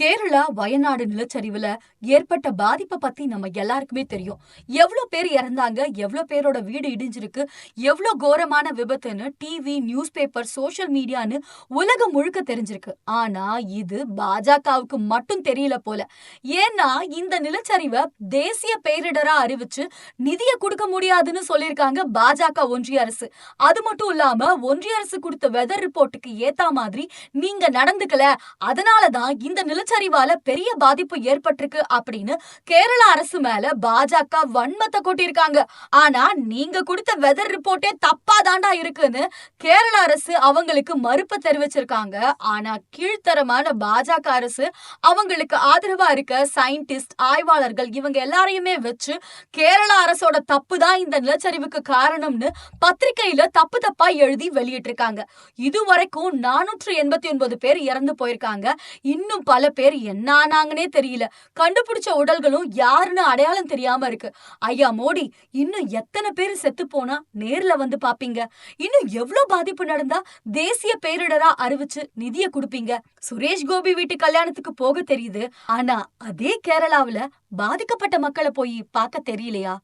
கேரளா வயநாடு நிலச்சரிவுல ஏற்பட்ட பாதிப்பை பத்தி நம்ம எல்லாருக்குமே தெரியும். எவ்வளோ பேர் இறந்தாங்க, எவ்ளோ பேரோட வீடு இடிஞ்சிருக்கு, எவ்ளோ கோரமான விபத்துன்னு டிவி, நியூஸ் பேப்பர், சோஷியல் மீடியான்னு உலகம் முழுக்க தெரிஞ்சிருக்கு. ஆனா இது பாஜகவுக்கு மட்டும் தெரியல போல. ஏன்னா இந்த நிலச்சரிவை தேசிய பேரிடரா அறிவிச்சு நிதியை கொடுக்க முடியாதுன்னு சொல்லியிருக்காங்க பாஜக ஒன்றிய அரசு. அது மட்டும் இல்லாம ஒன்றிய அரசு கொடுத்த வெதர் ரிப்போர்ட்டுக்கு ஏத்த மாதிரி நீங்க நடந்துக்கல. அதனால தான் இந்த நிலச்சரிவால பெரிய பாதிப்பு ஏற்பட்டிருக்கு அப்படின்னு கேரள அரசு மேல பாஜக வன்மத்தை கொட்டியிருக்காங்க. ஆனா நீங்க கொடுத்த வெதர் ரிப்போர்ட்டே தப்பா தாண்டா இருக்குன்னு கேரள அரசு அவங்களுக்கு மறுப்பு தெரிவிச்சிருக்காங்க. ஆனா கீழ்த்தரமான பாஜக அரசு அவங்களுக்கு ஆதரவா இருக்க சயின்டிஸ்ட், ஆய்வாளர்கள் இவங்க எல்லாரையுமே வச்சு கேரள அரசோட தப்பு தான் இந்த நிலச்சரிவுக்கு காரணம்னு பத்திரிகையில தப்பு தப்பா எழுதி வெளியிட்டிருக்காங்க. இதுவரைக்கும் நானூற்று எண்பத்தி ஒன்பது பேர் இறந்து போயிருக்காங்க. இன்னும் பல பேர் என்ன ஆனாங்கன்னே தெரியல. கண்டுபிடிச்ச உடல்களும் யாருன்னு அடையாளம் தெரியாம இருக்கு. ஐயா மோடி இன்னும் எத்தன பேரு செத்துப் போனா நேர்ல வந்து பாப்பீங்க? இன்னும் எவ்ளோ பாதிப்பு நடந்தா தேசிய பேரிடரா அறிவிச்சு நிதிய கொடுப்பீங்க சுரேஷ் கோபி வீட்டு கல்யாணத்துக்கு போக தெரியுது. ஆனா அதே கேரளாவுல பாதிக்கப்பட்ட மக்கள போய் பாக்க தெரியலையா?